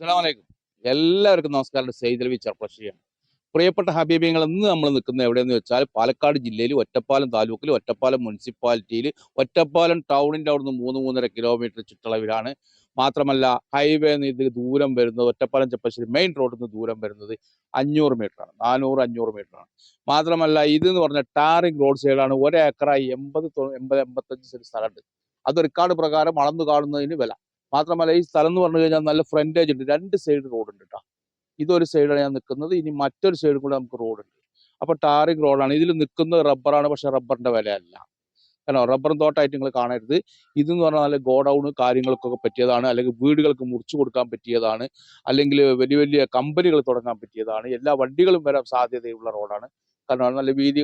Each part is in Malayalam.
അസ്സലാമലൈക്കും എല്ലാവർക്കും നമസ്കാരം. സെയ്തലവി ചർപ്പശ്ശിയാണ് പ്രിയപ്പെട്ട ഹബീബിങ്ങൾ ഇന്ന് നമ്മൾ നിൽക്കുന്നത് എവിടെയെന്ന് വെച്ചാൽ പാലക്കാട് ജില്ലയിൽ ഒറ്റപ്പാലം താലൂക്കിൽ ഒറ്റപ്പാലം മുനിസിപ്പാലിറ്റിയിൽ ഒറ്റപ്പാലം ടൗണിന്റെ അവിടുന്ന് മൂന്ന് മൂന്നര കിലോമീറ്റർ ചുറ്റളവിലാണ്. മാത്രമല്ല ഹൈവേ ഇത് ദൂരം വരുന്നത് ഒറ്റപ്പാലം ചെപ്പശ്ശേരി മെയിൻ റോഡിൽ നിന്ന് ദൂരം വരുന്നത് അഞ്ഞൂറ് മീറ്ററാണ്. നാനൂറ് അഞ്ഞൂറ് മീറ്ററാണ്. മാത്രമല്ല ഇത് എന്ന് പറഞ്ഞാൽ ടാറിംഗ് റോഡ് സൈഡാണ്. ഒരേക്കറായി എൺപത് എൺപത് എൺപത്തഞ്ച് സെന്റ് സ്ഥലമുണ്ട്. അത് റെക്കാർഡ് പ്രകാരം അളന്നു കാണുന്നതിന് വില. മാത്രമല്ല ഈ സ്ഥലം എന്ന് പറഞ്ഞു കഴിഞ്ഞാൽ നല്ല ഫ്രണ്ടേജ് ഉണ്ട്. രണ്ട് സൈഡ് റോഡ് ഉണ്ട് കേട്ടോ ഇതൊരു സൈഡാണ് ഞാൻ നിൽക്കുന്നത് ഇനി മറ്റൊരു സൈഡും കൂടെ നമുക്ക് റോഡ് ഉണ്ട്. അപ്പൊ ടാറിങ് റോഡാണ് ഇതിൽ നിൽക്കുന്നത് റബ്ബറാണ് പക്ഷെ റബ്ബറിന്റെ വിലയല്ല. കാരണം റബ്ബറും തോട്ടമായിട്ട് നിങ്ങൾ കാണരുത്. ഇതെന്ന് പറഞ്ഞാൽ നല്ല ഗോഡൌൺ കാര്യങ്ങൾക്കൊക്കെ പറ്റിയതാണ്. അല്ലെങ്കിൽ വീടുകൾക്ക് മുറിച്ചു കൊടുക്കാൻ പറ്റിയതാണ്. അല്ലെങ്കിൽ വലിയ വലിയ കമ്പനികൾ തുടങ്ങാൻ പറ്റിയതാണ്. എല്ലാ വണ്ടികളും വരാൻ സാധ്യതയുള്ള റോഡാണ് കാരണം നല്ല വീതി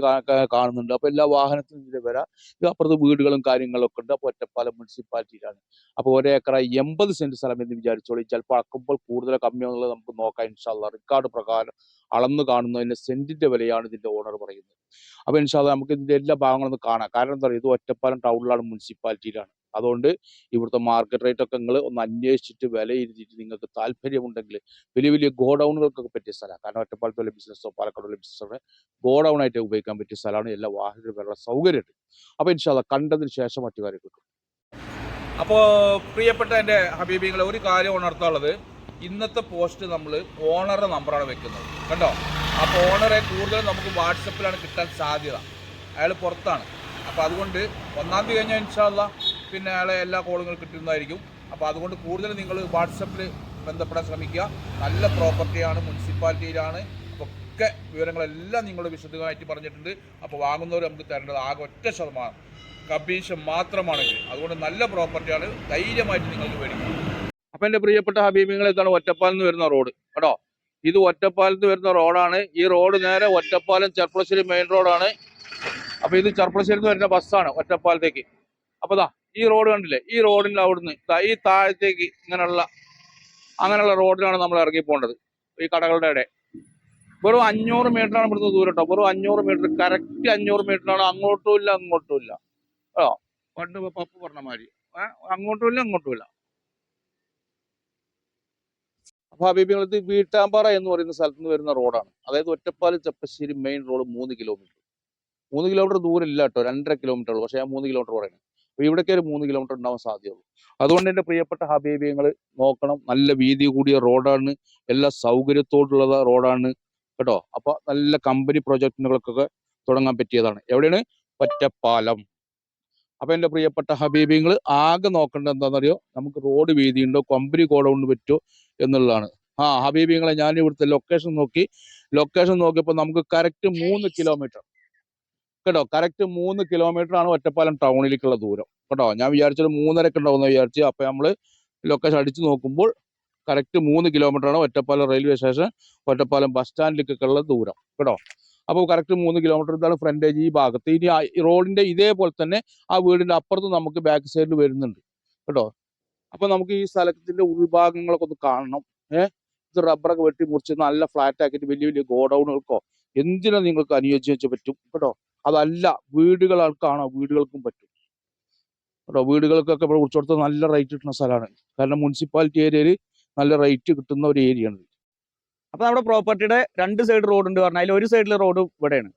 കാണുന്നുണ്ട്. അപ്പൊ എല്ലാ വാഹനത്തിനും ഇതിൽ വരാം ഇത് അപ്പുറത്ത് വീടുകളും കാര്യങ്ങളൊക്കെ ഉണ്ട്. അപ്പൊ ഒറ്റപ്പാലം മുനിസിപ്പാലിറ്റിയിലാണ്. അപ്പൊ ഒരേക്കറ എൺപത് സെന്റ് സ്ഥലം എന്ന് വിചാരിച്ചോളി. ചിലപ്പോൾ അളക്കുമ്പോൾ കൂടുതൽ കമ്മിയാന്നുള്ളത് നമുക്ക് നോക്കാം. ഇൻഷാല്ല റെക്കോർഡ് പ്രകാരം അളന്ന് കാണുന്നതിന് സെന്റിന്റെ വിലയാണ് ഇതിന്റെ ഓണർ പറയുന്നത്. അപ്പൊ ഇൻഷാല്ല നമുക്ക് ഇതിന്റെ എല്ലാ ഭാഗങ്ങളും കാണാം. കാരണം എന്താ പറയുക ഇത് ഒറ്റപ്പാലം ടൗണിലാണ് മുനിസിപ്പാലിറ്റിയിലാണ്. അതുകൊണ്ട് ഇവിടുത്തെ മാർക്കറ്റ് റേറ്റ് ഒക്കെ നിങ്ങൾ ഒന്ന് അന്വേഷിച്ചിട്ട് വില ഇരുത്തിയിട്ട് നിങ്ങൾക്ക് താല്പര്യമുണ്ടെങ്കിൽ വലിയ വലിയ ഗോഡൗണുകൾക്കൊക്കെ പറ്റിയ സ്ഥലമാണ് കാരണം ഒറ്റപ്പാലത്ത് വലിയ ബിസിനസ്സോ പാലക്കാട് വലിയ ബിസിനസ്സോ ഗോഡൌൺ ആയിട്ട് ഉപയോഗിക്കാൻ പറ്റിയ സ്ഥലമാണ്. എല്ലാ വാഹന വരാനുള്ള സൗകര്യമുണ്ട് അപ്പൊ ഇൻഷാല്ല കണ്ടതിന് ശേഷം മറ്റു കാര്യം കിട്ടും. അപ്പോൾ പ്രിയപ്പെട്ട എന്റെ ഹബീബിങ്ങളെ ഒരു കാര്യം ഉണർത്താനുള്ളത്. ഇന്നത്തെ പോസ്റ്റ് നമ്മൾ ഓണറുടെ നമ്പറാണ് വെക്കുന്നത്. കണ്ടോ? അപ്പോൾ ഓണറെ കൂടുതലും നമുക്ക് വാട്സപ്പിലാണ് കിട്ടാൻ സാധ്യത. അയാൾ പുറത്താണ്. അപ്പോൾ അതുകൊണ്ട് ഒന്നാം തീയതി കഴിഞ്ഞാൽ ഇൻഷാല്ല പിന്നെ അയാളെ എല്ലാ കോളുകളും കിട്ടുന്നതായിരിക്കും. അപ്പോൾ അതുകൊണ്ട് കൂടുതൽ നിങ്ങൾ വാട്സപ്പിൽ ബന്ധപ്പെടാൻ ശ്രമിക്കുക. നല്ല പ്രോപ്പർട്ടിയാണ് മുനിസിപ്പാലിറ്റിയിലാണ് ഒക്കെ വിവരങ്ങളെല്ലാം നിങ്ങൾ വിശദമായിട്ട് പറഞ്ഞിട്ടുണ്ട്. അപ്പോൾ വാങ്ങുന്നവർ നമുക്ക് തരേണ്ടത് ആകെ ഒറ്റ ശതമാനം. കമ്മീഷൻ മാത്രമാണെങ്കിൽ. അതുകൊണ്ട് നല്ല പ്രോപ്പർട്ടിയാണ് ധൈര്യമായിട്ട് നിങ്ങൾക്ക് മേടിക്കുക. അപ്പം എന്റെ പ്രിയപ്പെട്ട ഹബീബിങ്ങൾ ഇതാണ് ഒറ്റപ്പാലിൽ നിന്ന് വരുന്ന റോഡ്. കേട്ടോ? ഇത് ഒറ്റപ്പാലത്ത് വരുന്ന റോഡാണ്. ഈ റോഡ് നേരെ ഒറ്റപ്പാലം ചെർപ്പളശ്ശേരി മെയിൻ റോഡാണ് അപ്പോൾ ഇത് ചെർപ്പളശ്ശേരി നിന്ന് വരുന്ന ബസ്സാണ് ഒറ്റപ്പാലത്തേക്ക്. അപ്പൊ ദാ ഈ റോഡ് കണ്ടില്ലേ? ഈ റോഡിന്റെ അവിടുന്ന് ഈ താഴത്തേക്ക് ഇങ്ങനെയുള്ള അങ്ങനെയുള്ള റോഡിലാണ് നമ്മൾ ഇറങ്ങി പോകേണ്ടത് ഈ കടകളുടെ ഇടെ. വെറും അഞ്ഞൂറ് മീറ്ററാണ് ഇവിടുന്ന് ദൂരം കേട്ടോ വെറും അഞ്ഞൂറ് മീറ്റർ കറക്റ്റ് അഞ്ഞൂറ് മീറ്ററാണ് അങ്ങോട്ടും ഇല്ല അങ്ങോട്ടും ഇല്ല. ഓ പണ്ട് പപ്പു പറഞ്ഞ മാതിരി. അങ്ങോട്ടും ഇല്ല അങ്ങോട്ടും ഇല്ല. അപ്പൊ ഹബീബികൾ വീട്ടാമ്പാറ എന്ന് പറയുന്ന സ്ഥലത്ത് നിന്ന് വരുന്ന റോഡാണ്. അതായത് ഒറ്റപ്പാലം ചെപ്പശ്ശേരി മെയിൻ റോഡ് മൂന്ന് കിലോമീറ്റർ മൂന്ന് കിലോമീറ്റർ ദൂരം ഇല്ല കേട്ടോ രണ്ടര കിലോമീറ്റർ ഉള്ളൂ. പക്ഷെ ഞാൻ മൂന്ന് കിലോമീറ്റർ പറയുന്നത് അപ്പൊ ഇവിടേക്ക് ഒരു മൂന്ന് കിലോമീറ്റർ ഉണ്ടാവാൻ സാധ്യതയുള്ളൂ. അതുകൊണ്ട് എന്റെ പ്രിയപ്പെട്ട ഹബീബിയങ്ങൾ നോക്കണം. നല്ല വീതി കൂടിയ റോഡാണ്. എല്ലാ സൗകര്യത്തോടുള്ള റോഡാണ്. കേട്ടോ? അപ്പോൾ നല്ല കമ്പനി പ്രൊജക്ടുകൾക്കൊക്കെ തുടങ്ങാൻ പറ്റിയതാണ്. എവിടെയാണ്? പറ്റപ്പാലം അപ്പോൾ എന്റെ പ്രിയപ്പെട്ട ഹബീബിങ്ങൾ ആകെ നോക്കേണ്ടത് എന്താണെന്നറിയോ? നമുക്ക് റോഡ് വീതിയുണ്ടോ? കമ്പനി ഗോഡൌണിന് പറ്റുമോ എന്നുള്ളതാണ്. ആ ഹബീബിങ്ങളെ ഞാൻ ഇവിടുത്തെ ലൊക്കേഷൻ നോക്കി. ലൊക്കേഷൻ നോക്കിയപ്പോൾ നമുക്ക് കറക്റ്റ് മൂന്ന് കിലോമീറ്റർ കേട്ടോ കറക്റ്റ് മൂന്ന് കിലോമീറ്റർ ആണ് ഒറ്റപ്പാലം ടൗണിലേക്കുള്ള ദൂരം. കേട്ടോ ഞാൻ വിചാരിച്ചത് മൂന്നരക്ക് ഉണ്ടാവുന്ന വിചാരിച്ചു അപ്പൊ നമ്മൾ ലൊക്കേഷൻ അടിച്ചു നോക്കുമ്പോൾ കറക്റ്റ് മൂന്ന് കിലോമീറ്റർ ആണ് Ottapalam railway station Ottapalam bus സ്റ്റാൻഡിലേക്കുള്ള ദൂരം. കേട്ടോ അപ്പോൾ കറക്റ്റ് മൂന്ന് കിലോമീറ്റർ ഇതാണ് ഫ്രണ്ടേജ് ഈ ഭാഗത്ത്. ഇനി റോഡിന്റെ ഇതേപോലെ തന്നെ ആ വീടിന്റെ അപ്പുറത്ത് നമുക്ക് ബാക്ക് സൈഡിൽ വരുന്നുണ്ട്. കേട്ടോ അപ്പൊ നമുക്ക് ഈ സ്ഥലത്തിന്റെ ഉൾഭാഗങ്ങളൊക്കെ ഒന്ന് കാണണം. ഏഹ് ഇത് റബ്ബറൊക്കെ വെട്ടി മുറിച്ച് നല്ല ഫ്ലാറ്റ് ആക്കിയിട്ട് വലിയ വലിയ ഗോഡൗണുകൾക്കോ എന്തിനാ നിങ്ങൾക്ക് അനുയോജ്യം വെച്ചാൽ പറ്റും? കേട്ടോ അതല്ല വീടുകൾക്കാണോ വീടുകൾക്കും പറ്റും. കേട്ടോ വീടുകൾക്കൊക്കെ ഇവിടെ കുറിച്ച് നല്ല റേറ്റ് കിട്ടുന്ന സ്ഥലമാണ്. കാരണം മുനിസിപ്പാലിറ്റി ഏരിയയിൽ നല്ല റേറ്റ് കിട്ടുന്ന ഒരു ഏരിയ ആണ്. അപ്പൊ നമ്മുടെ പ്രോപ്പർട്ടിയുടെ രണ്ട് സൈഡ് റോഡ് ഉണ്ട് പറഞ്ഞാൽ അതിൽ ഒരു സൈഡിലെ റോഡ് ഇവിടെയാണ്.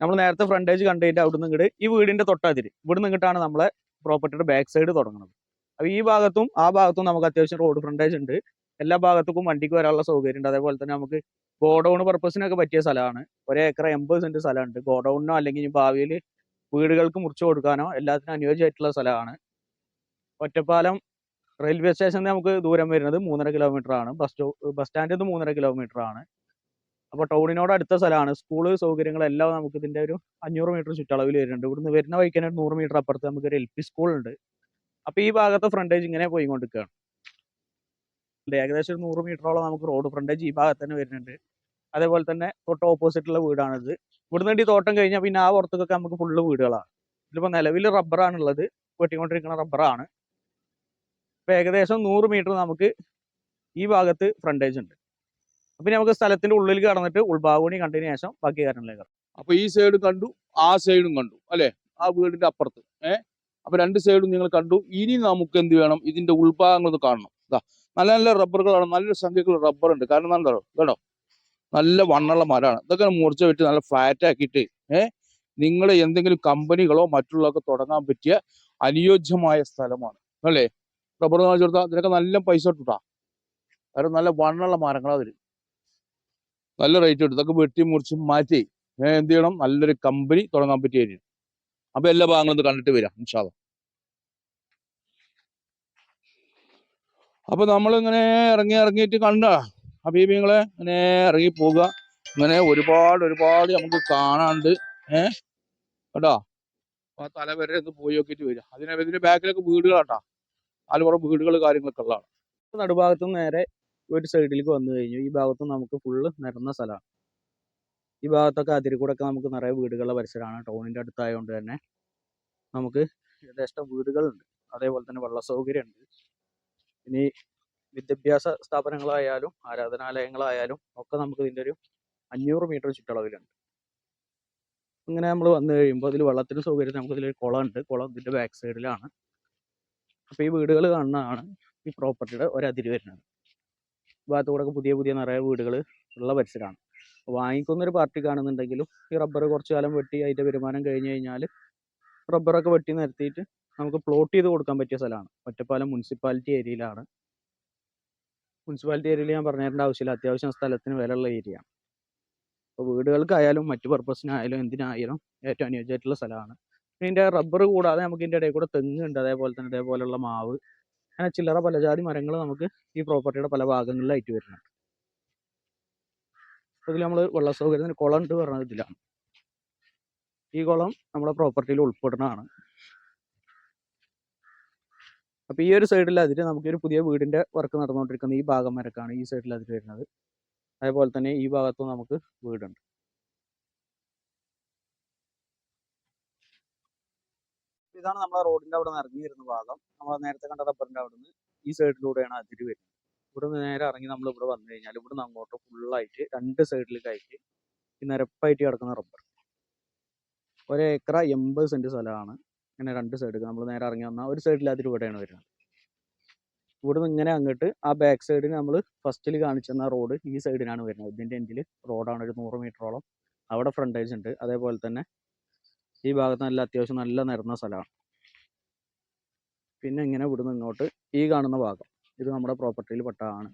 നമ്മൾ നേരത്തെ ഫ്രണ്ടേജ് കണ്ടതിന്റെ അവിടെ നിന്ന് ഇങ്ങോട്ട് ഈ വീടിന്റെ തൊട്ടാതിരി ഇവിടെ നിന്നിട്ടാണ് നമ്മളെ പ്രോപ്പർട്ടിയുടെ ബാക്ക് സൈഡ് തുടങ്ങുന്നത് അപ്പൊ ഈ ഭാഗത്തും ആ ഭാഗത്തും നമുക്ക് അത്യാവശ്യം റോഡ് ഫ്രണ്ടേജ് ഉണ്ട്. എല്ലാ ഭാഗത്തേക്കും വണ്ടിക്ക് വരാനുള്ള സൗകര്യം ഉണ്ട് അതേപോലെ തന്നെ നമുക്ക് ഗോഡൗൺ പർപ്പസിനൊക്കെ പറ്റിയ സ്ഥലമാണ്. ഒരു ഏക്കർ എൺപത് സെന്റ് സ്ഥലമുണ്ട്. ഗോഡൌണിനോ അല്ലെങ്കിൽ ഭാവിയിൽ വീടുകൾക്ക് മുറിച്ചു കൊടുക്കാനോ എല്ലാത്തിനും അനുയോജ്യമായിട്ടുള്ള സ്ഥലമാണ്. ഒറ്റപ്പാലം റെയിൽവേ സ്റ്റേഷനിൽ നമുക്ക് ദൂരം വരുന്നത് മൂന്നര കിലോമീറ്റർ ആണ്. ബസ് ബസ് സ്റ്റാൻഡിൽ നിന്ന് മൂന്നര കിലോമീറ്റർ ആണ്. അപ്പോൾ ടൗണിനോട് അടുത്ത സ്ഥലമാണ്. സ്കൂൾ സൗകര്യങ്ങളെല്ലാം നമുക്ക് ഇതിന്റെ ഒരു അഞ്ഞൂറ് മീറ്റർ ചുറ്റളവിൽ വരുന്നുണ്ട്. ഇവിടുന്ന് വരുന്ന വഴിക്ക് തന്നെ ഒരു നൂറ് മീറ്റർ അപ്പുറത്ത് നമുക്കൊരു എൽ പി സ്കൂൾ ഉണ്ട്. അപ്പൊ ഈ ഭാഗത്തെ ഫ്രണ്ടേജ് ഇങ്ങനെ പോയിക്കൊണ്ടിരിക്കുകയാണ്. ഏകദേശം ഒരു നൂറ് മീറ്ററോളം നമുക്ക് റോഡ് ഫ്രണ്ടേജ് ഈ ഭാഗത്ത് തന്നെ വരുന്നുണ്ട്. അതേപോലെ തന്നെ തൊട്ട് ഓപ്പോസിറ്റുള്ള വീടാണിത്. ഇവിടുന്ന് ഈ തോട്ടം കഴിഞ്ഞാൽ പിന്നെ ആ പുറത്തൊക്കെ നമുക്ക് ഫുള്ള് വീടുകളാണ്. ഇതിപ്പോൾ നിലവിൽ റബ്ബറാണുള്ളത് വെട്ടിക്കൊണ്ടിരിക്കുന്ന റബ്ബറാണ് ഇപ്പൊ ഏകദേശം നൂറ് മീറ്റർ നമുക്ക് ഈ ഭാഗത്ത് ഫ്രണ്ടേജ് ഉണ്ട്. അപ്പം നമുക്ക് സ്ഥലത്തിന്റെ ഉള്ളിൽ കടന്നിട്ട് ഉൾഭാഗൂണി കണ്ടതിന് ശേഷം ബാക്കി കാര്യങ്ങളിലേക്ക്. അപ്പോൾ ഈ സൈഡും കണ്ടു ആ സൈഡും കണ്ടു അല്ലേ? ആ വീടിന്റെ അപ്പുറത്ത്. ഏഹ് അപ്പൊ രണ്ട് സൈഡും നിങ്ങൾ കണ്ടു. ഇനി നമുക്ക് എന്ത് വേണം? ഇതിന്റെ ഉൾഭാഗങ്ങൾ കാണണം. ഇതാ നല്ല നല്ല റബ്ബറുകളാണ്. നല്ലൊരു സംഖ്യക്കുള്ള റബ്ബർ ഉണ്ട് കാരണം എന്താണോ കേട്ടോ? നല്ല വണ്ണുള്ള മരമാണ്. ഇതൊക്കെ മുറിച്ച് വെച്ച് നല്ല ഫ്ലാറ്റ് ആക്കിയിട്ട് ഏഹ് നിങ്ങൾ എന്തെങ്കിലും കമ്പനികളോ മറ്റുള്ളതൊക്കെ തുടങ്ങാൻ പറ്റിയ അനുയോജ്യമായ സ്ഥലമാണ്. അല്ലേ? റബ്ബർ എന്ന് വെച്ചാൽ ഇതിനൊക്കെ നല്ല പൈസ ഇട്ടുട്ടാ കാരണം നല്ല വണ്ണുള്ള മരങ്ങളാ അതിൽ നല്ല റേറ്റ് കിട്ടും ഇതൊക്കെ വെട്ടി മുറിച്ച് മാറ്റി എന്ത് ചെയ്യണം? നല്ലൊരു കമ്പനി തുടങ്ങാൻ പറ്റിയ അപ്പൊ എല്ലാ ഭാഗങ്ങളും കണ്ടിട്ട് വരാം ഇൻഷാല്ല അപ്പൊ നമ്മൾ ഇങ്ങനെ ഇറങ്ങി ഇറങ്ങിയിട്ട് കണ്ട ഹബീബിങ്ങളെ ഇങ്ങനെ ഇറങ്ങി പോവുക. ഇങ്ങനെ ഒരുപാട് ഒരുപാട് നമുക്ക് കാണാണ്ട് ഏ? കേട്ടോ ആ തല വരെ ഒന്ന് പോയി നോക്കിയിട്ട് വരിക. അതിനെ ഇതിന്റെ ബാക്കിലൊക്കെ വീടുകളാട്ടാ ആലുപുറം വീടുകൾ കാര്യങ്ങളൊക്കെ ഉള്ളതാണ്. നടുഭാഗത്ത് നേരെ ഒരു സൈഡിലേക്ക് വന്നു കഴിഞ്ഞു. ഈ ഭാഗത്ത് നമുക്ക് ഫുള്ള് നിരന്ന സ്ഥലമാണ്. ഈ ഭാഗത്തൊക്കെ അതിരി കൂടെ ഒക്കെ നമുക്ക് നിറയെ വീടുകളുടെ പരിസരമാണ് ടൗണിന്റെ അടുത്തായതുകൊണ്ട് തന്നെ നമുക്ക് യഥേഷ്ടം വീടുകളുണ്ട്. അതേപോലെ തന്നെ വെള്ള സൗകര്യമുണ്ട്. ഇനി വിദ്യാഭ്യാസ സ്ഥാപനങ്ങളായാലും ആരാധനാലയങ്ങളായാലും ഒക്കെ നമുക്ക് ഇതിന്റെ ഒരു അഞ്ഞൂറ് മീറ്റർ ചുറ്റളവിലുണ്ട്. അങ്ങനെ നമ്മൾ വന്നു കഴിയുമ്പോൾ അതിൽ വെള്ളത്തിന് സൗകര്യം നമുക്ക് ഇതിലൊരു കുളം ഉണ്ട്. കുളം ഇതിന്റെ ബാക്ക് സൈഡിലാണ് അപ്പോൾ ഈ വീടുകൾ കാണുന്നതാണ് ഈ പ്രോപ്പർട്ടിയുടെ ഒരതിര് വരുന്നത്. ഭാഗത്തുകൂടെ കൂടെ പുതിയ പുതിയ നിറയെ വീടുകൾ ഉള്ള പരിസരമാണ്. വാങ്ങിക്കുന്നൊരു പാർട്ടി കാണുന്നുണ്ടെങ്കിലും ഈ റബ്ബർ കുറച്ചു കാലം വെട്ടി അതിന്റെ വരുമാനം കഴിഞ്ഞ് കഴിഞ്ഞാൽ റബ്ബറൊക്കെ വെട്ടി നിരത്തിയിട്ട് നമുക്ക് പ്ലോട്ട് ചെയ്ത് കൊടുക്കാൻ പറ്റിയ സ്ഥലമാണ്. ഒറ്റപ്പാലം മുനിസിപ്പാലിറ്റി ഏരിയയിലാണ് മുനിസിപ്പാലിറ്റി ഏരിയയിൽ ഞാൻ പറഞ്ഞതിന്റെ ആവശ്യമില്ല. അത്യാവശ്യം സ്ഥലത്തിന് വിലയുള്ള ഏരിയ അപ്പോൾ വീടുകൾക്കായാലും മറ്റു പർപ്പസിനായാലും എന്തിനായാലും ഏറ്റവും അനുയോജ്യമായിട്ടുള്ള സ്ഥലമാണ്. ഇതിന്റെ റബ്ബർ കൂടാതെ നമുക്ക് ഇതിന്റെ ഇടയിൽ കൂടെ തെങ്ങുണ്ട് അതേപോലെ തന്നെ ഇതേപോലെയുള്ള മാവ്. അങ്ങനെ ചില്ലറ പലജാതി മരങ്ങൾ നമുക്ക് ഈ പ്രോപ്പർട്ടിയുടെ പല ഭാഗങ്ങളിലായിട്ട് വരുന്നുണ്ട്. ഇതിൽ നമ്മൾ വെള്ള സൗകര്യത്തിന് കുളം ഉണ്ട് പറഞ്ഞത് ഇതിലാണ്. ഈ കുളം നമ്മുടെ പ്രോപ്പർട്ടിയിൽ ഉൾപ്പെടുന്നതാണ്. അപ്പൊ ഈ ഒരു സൈഡിൽ അതിൽ നമുക്ക് ഒരു പുതിയ വീടിന്റെ വർക്ക് നടന്നുകൊണ്ടിരിക്കുന്ന ഈ ഭാഗം വരക്കാണ് ഈ സൈഡിൽ അതിൽ വരുന്നത്. അതേപോലെ തന്നെ ഈ ഭാഗത്തും നമുക്ക് വീടുണ്ട്. ഇതാണ് നമ്മളെ റോഡിന്റെ അവിടെ നിന്ന് ഇറങ്ങി വരുന്ന ഭാഗം. നമ്മൾ നേരത്തെ കണ്ട റബ്ബറിന്റെ അവിടെ നിന്ന് ഈ സൈഡിലൂടെയാണ് അതിര് വരുന്നത്. ഇവിടെ നിന്ന് നേരെ ഇറങ്ങി നമ്മൾ ഇവിടെ വന്നു കഴിഞ്ഞാൽ ഇവിടെ നിന്ന് അങ്ങോട്ട് ഫുള്ളായിട്ട് രണ്ട് സൈഡിലേക്കായിട്ട് ഈ നിരപ്പായിട്ട് കിടക്കുന്ന റബ്ബർ. ഒരേക്കറ എൺപത് സെന്റ് സ്ഥലമാണ്. ഇങ്ങനെ രണ്ട് സൈഡ് നമ്മൾ നേരെ ഇറങ്ങി വന്നാൽ ഒരു ഇവിടെയാണ് വരുന്നത് ഇവിടുന്ന് ഇങ്ങനെ അങ്ങോട്ട് ആ ബാക്ക് സൈഡിന് നമ്മൾ ഫസ്റ്റിൽ കാണിച്ചെന്ന റോഡ് ഈ സൈഡിനാണ് വരുന്നത്. ഇതിന്റെ എൻഡിൽ റോഡാണ് ഒരു നൂറ് മീറ്ററോളം അവിടെ ഫ്രണ്ടേജ് ഉണ്ട്. അതേപോലെ തന്നെ ഈ ഭാഗത്ത് നല്ല അത്യാവശ്യം നല്ല നിരന്ന സ്ഥലമാണ്. പിന്നെ ഇങ്ങനെ ഇവിടുന്ന് ഇങ്ങോട്ട് ഈ കാണുന്ന ഭാഗം. ഇത് നമ്മുടെ പ്രോപ്പർട്ടിയിൽ പെട്ടതാണ്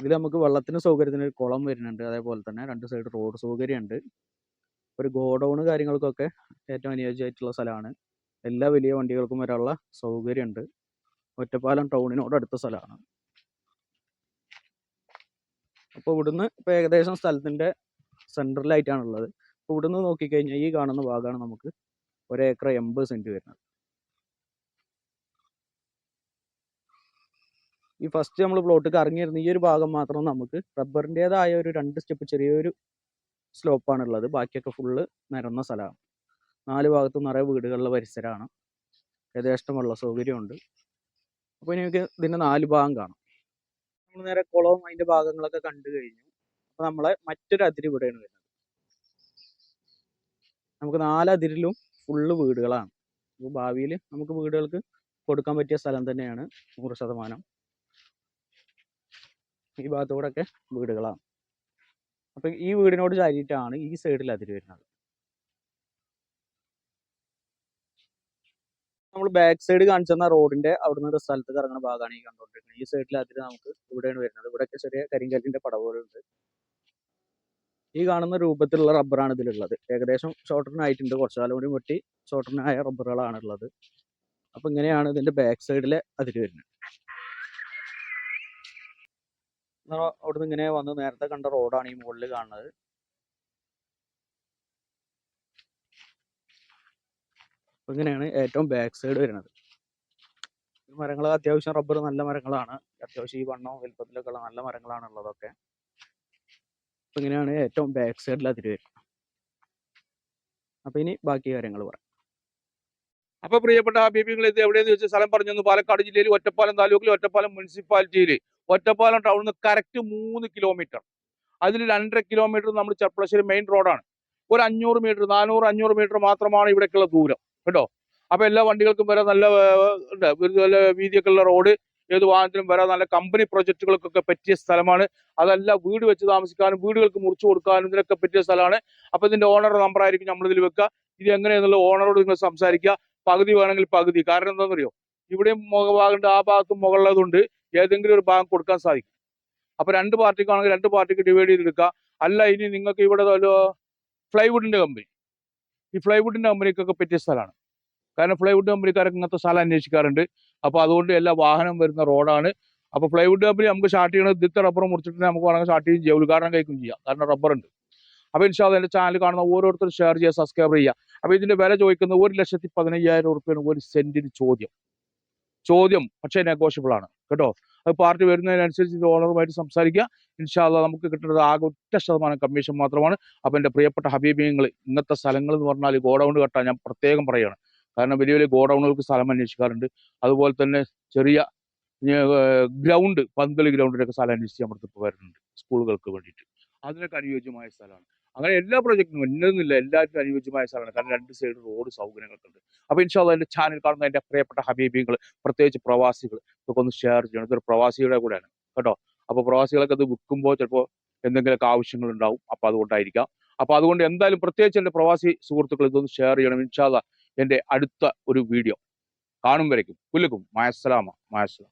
ഇതിൽ നമുക്ക് വെള്ളത്തിന് സൗകര്യത്തിന് ഒരു കുളം വരുന്നുണ്ട്. അതേപോലെ തന്നെ രണ്ട് സൈഡ് റോഡ് സൗകര്യമുണ്ട്. ഒരു ഗോഡൗൺ കാര്യങ്ങൾക്കൊക്കെ ഏറ്റവും അനുയോജ്യമായിട്ടുള്ള സ്ഥലമാണ്. എല്ലാ വലിയ വണ്ടികൾക്കും വരാനുള്ള സൗകര്യമുണ്ട്. ഒറ്റപ്പാലം ടൗണിനോട് അടുത്ത സ്ഥലമാണ്. അപ്പോൾ ഇവിടുന്ന് ഇപ്പോൾ ഏകദേശം സ്ഥലത്തിന്റെ സെന്ററിലായിട്ടാണുള്ളത് അപ്പോൾ ഇവിടുന്ന് നോക്കിക്കഴിഞ്ഞാൽ ഈ കാണുന്ന ഭാഗമാണ് നമുക്ക് ഒരേക്കർ എൺപത് സെന്റ് വരുന്നത്. ഈ ഫസ്റ്റ് നമ്മൾ പ്ലോട്ട് ഇറങ്ങിയിരുന്ന ഈ ഒരു ഭാഗം മാത്രം നമുക്ക് റബ്ബറിന്റെതായ ഒരു രണ്ട് സ്റ്റെപ്പ് ചെറിയൊരു സ്ലോപ്പാണ് ഉള്ളത് ബാക്കിയൊക്കെ ഫുള്ള് നിരന്ന സ്ഥലമാണ്. നാല് ഭാഗത്തും നിറയെ വീടുകളുടെ പരിസരമാണ്. യഥേഷ്ടം വെള്ള സൗകര്യമുണ്ട്. അപ്പോൾ ഇനി നമുക്ക് ഇതിന്റെ നാല് ഭാഗം കാണാം. നമ്മൾ നേരെ കുളവും അതിന്റെ ഭാഗങ്ങളൊക്കെ കണ്ടു കഴിഞ്ഞു. അപ്പോൾ നമ്മളെ മറ്റൊരു അതിരി ഇവിടെയാണ് വരുന്നത്. നമുക്ക് നാല് അതിരിലും ഫുള്ള് വീടുകളാണ്. അപ്പോൾ ഭാവിയിൽ നമുക്ക് വീടുകൾക്ക് കൊടുക്കാൻ പറ്റിയ സ്ഥലം തന്നെയാണ് നൂറ് ശതമാനം. ഈ ഭാഗത്തൂടെ ഒക്കെ വീടുകളാണ്. അപ്പൊ ഈ വീടിനോട് ചാരിയിട്ടാണ് ഈ സൈഡിൽ അതിര് വരുന്നത്. നമ്മൾ ബാക്ക് സൈഡ് കാണിച്ചെന്ന റോഡിന്റെ അവിടുന്ന് ഒരു സ്ഥലത്ത് ഇറങ്ങുന്ന ഭാഗമാണ് ഈ കണ്ടുകൊണ്ടിരിക്കുന്നത്. ഈ സൈഡിൽ അതിര് നമുക്ക് ഇവിടെയാണ് വരുന്നത്. ഇവിടെയൊക്കെ ചെറിയ കരിങ്കല്ലിന്റെ പടവുകളുണ്ട്. ഈ കാണുന്ന രൂപത്തിലുള്ള റബ്ബറാണ് ഇതിലുള്ളത്. ഏകദേശം ഷോർട്ടറിനായിട്ടുണ്ട് കുറച്ചു കാലം കൂടി വെട്ടി ഷോർട്ടറിനായ റബ്ബറുകളാണ് ഉള്ളത്. അപ്പൊ ഇങ്ങനെയാണ് ഇതിന്റെ ബാക്ക് സൈഡിലെ അതിര് വരുന്നത്. അവിടുന്ന് ഇങ്ങനെ വന്ന് നേരത്തെ കണ്ട റോഡാണ് ഈ മുകളിൽ കാണുന്നത്. ഇങ്ങനെയാണ് ഏറ്റവും ബാക്ക് സൈഡ് വരുന്നത്. മരങ്ങൾ അത്യാവശ്യം റബ്ബർ നല്ല മരങ്ങളാണ്. അത്യാവശ്യം ഈ വണ്ണവും വലുപ്പത്തിലൊക്കെ ഉള്ള നല്ല മരങ്ങളാണ് ഉള്ളതൊക്കെ ഇങ്ങനെയാണ് ഏറ്റവും ബാക്ക് സൈഡിൽ അതിര് വരുന്നത്. അപ്പൊ ഇനി ബാക്കി കാര്യങ്ങൾ പറയാം. അപ്പൊ പ്രിയപ്പെട്ട ഹബീബിങ്ങൾ ഇത് എവിടെയെന്ന് ചോദിച്ചാൽ സ്ഥലം പറഞ്ഞു പാലക്കാട് ജില്ലയിൽ ഒറ്റപ്പാലം താലൂക്കിൽ ഒറ്റപ്പാലം മുനിസിപ്പാലിറ്റിയിൽ ഒറ്റപ്പാലം ടൗണിൽ നിന്ന് കറക്റ്റ് മൂന്ന് കിലോമീറ്റർ അതിൽ രണ്ടര കിലോമീറ്റർ നമ്മൾ ചെർപ്പളശ്ശേരി മെയിൻ റോഡാണ് ഒരു അഞ്ഞൂറ് മീറ്റർ നാനൂറ് അഞ്ഞൂറ് മീറ്റർ മാത്രമാണ് ഇവിടേക്കുള്ള ദൂരം. കേട്ടോ? അപ്പൊ എല്ലാ വണ്ടികൾക്കും വരെ നല്ല നല്ല വീതിയൊക്കെ ഉള്ള റോഡ് ഏത് വാഹനത്തിനും വരാൻ നല്ല കമ്പനി പ്രൊജക്ടുകൾക്കൊക്കെ പറ്റിയ സ്ഥലമാണ്. അതല്ല വീട് വെച്ച് താമസിക്കാനും വീടുകൾക്ക് മുറിച്ചു കൊടുക്കാനും ഇതിനൊക്കെ പറ്റിയ സ്ഥലമാണ്. അപ്പൊ ഇതിന്റെ ഓണർ നമ്പർ ആയിരിക്കും നമ്മൾ ഇതിൽ വെക്കുക. ഇത് എങ്ങനെയെന്നുള്ള ഓണറോട് നിങ്ങൾ സംസാരിക്കുക. പകുതി വേണമെങ്കിൽ പകുതി. കാരണം എന്താണെന്നറിയോ? ഇവിടെയും മുഖഭാഗമുണ്ട് ആ ഭാഗത്തും മുകളിലതുണ്ട്. ഏതെങ്കിലും ഒരു ഭാഗം കൊടുക്കാൻ സാധിക്കും. അപ്പൊ രണ്ട് പാർട്ടിക്കാണെങ്കിൽ രണ്ട് പാർട്ടിക്ക് ഡിവൈഡ് ചെയ്തെടുക്കുക. അല്ല ഇനി നിങ്ങൾക്ക് ഇവിടെ ഫ്ലൈവുഡിന്റെ കമ്പനി ഈ ഫ്ലൈവുഡിന്റെ കമ്പനിക്കൊക്കെ പറ്റിയ സ്ഥലമാണ്. കാരണം ഫ്ലൈവുഡ് കമ്പനിക്കാരൊക്കെ ഇങ്ങനത്തെ സ്ഥലം അന്വേഷിക്കാറുണ്ട്. അപ്പൊ അതുകൊണ്ട് എല്ലാ വാഹനം വരുന്ന റോഡാണ്. അപ്പൊ ഫ്ലൈവുഡ് കമ്പനി നമുക്ക് സ്റ്റാർട്ട് ചെയ്യണത് ഇതിത്തെ റബ്ബർ മുറിച്ചിട്ട് നമുക്ക് വേണമെങ്കിൽ സ്റ്റാർട്ട് ചെയ്യും ചെയ്യാം. ഉദ്ഘാടനം കഴിക്കും ചെയ്യാം. കാരണം റബ്ബർ ഉണ്ട്. അപ്പൊ ഇൻഷാല്ല എന്റെ ചാനൽ കാണുന്ന ഓരോരുത്തരും ഷെയർ ചെയ്യുക സബ്സ്ക്രൈബ് ചെയ്യുക. അപ്പൊ ഇതിന്റെ വില ചോദിക്കുന്നത് ഒരു ലക്ഷത്തി പതിനയ്യായിരം ഉറുപ്പ്യാണ് ഒരു സെന്റിന് ചോദ്യം. ചോദ്യം പക്ഷേ നെഗോഷ്യബിൾ ആണ്. കേട്ടോ? അത് പാർട്ടി വരുന്നതിനനുസരിച്ച് ഇത് ഓണറുമായിട്ട് സംസാരിക്കുക ഇൻഷാല്ല നമുക്ക് കിട്ടുന്നത് ആകെ ഒറ്റ ശതമാനം കമ്മീഷൻ മാത്രമാണ്. അപ്പൊ എന്റെ പ്രിയപ്പെട്ട ഹബീബിയങ്ങൾ ഇന്നത്തെ സ്ഥലങ്ങൾ എന്ന് പറഞ്ഞാൽ ഗോഡൗൺ കെട്ടാൻ ഞാൻ പ്രത്യേകം പറയുകയാണ് കാരണം വലിയ വലിയ ഗോഡൗണുകൾക്ക് സ്ഥലം അന്വേഷിക്കാറുണ്ട്. അതുപോലെ തന്നെ ചെറിയ ഗ്രൗണ്ട് പന്തൽ ഗ്രൗണ്ടിലൊക്കെ സ്ഥലം അന്വേഷിച്ച് നമ്മുടെ ഇപ്പോൾ വരുന്നുണ്ട് സ്കൂളുകൾക്ക് വേണ്ടിയിട്ട്. അതിനൊക്കെ അനുയോജ്യമായ സ്ഥലമാണ്. അങ്ങനെ എല്ലാ പ്രൊജക്റ്റിനും ഇന്നതൊന്നുമില്ല എല്ലാവർക്കും അനുയോജ്യമായ സ്ഥലമാണ്. കാരണം രണ്ട് സൈഡ് റോഡ് സൗകര്യങ്ങളൊക്കെ ഉണ്ട് അപ്പോൾ ഇൻഷാല്ല എന്റെ ചാനൽ കാണുന്ന എന്റെ പ്രിയപ്പെട്ട ഹബീബികൾ പ്രത്യേകിച്ച് പ്രവാസികൾ ഇതൊക്കെ ഒന്ന് ഷെയർ ചെയ്യണം. ഇതൊരു പ്രവാസിയുടെ കൂടെയാണ്. കേട്ടോ? അപ്പോൾ പ്രവാസികളൊക്കെ അത് വിൽക്കുമ്പോൾ ചിലപ്പോൾ എന്തെങ്കിലുമൊക്കെ ആവശ്യങ്ങൾ ഉണ്ടാവും അപ്പോൾ അതുകൊണ്ടായിരിക്കാം. അപ്പോൾ അതുകൊണ്ട് എന്തായാലും പ്രത്യേകിച്ച് എന്റെ പ്രവാസി സുഹൃത്തുക്കൾ ഇതൊന്ന് ഷെയർ ചെയ്യണം. ഇൻഷാല്ല എന്റെ അടുത്ത ഒരു വീഡിയോ കാണും വരയ്ക്കും. കുല്ലുക്കും മായസ്സലാമ. മായസ്സലാം.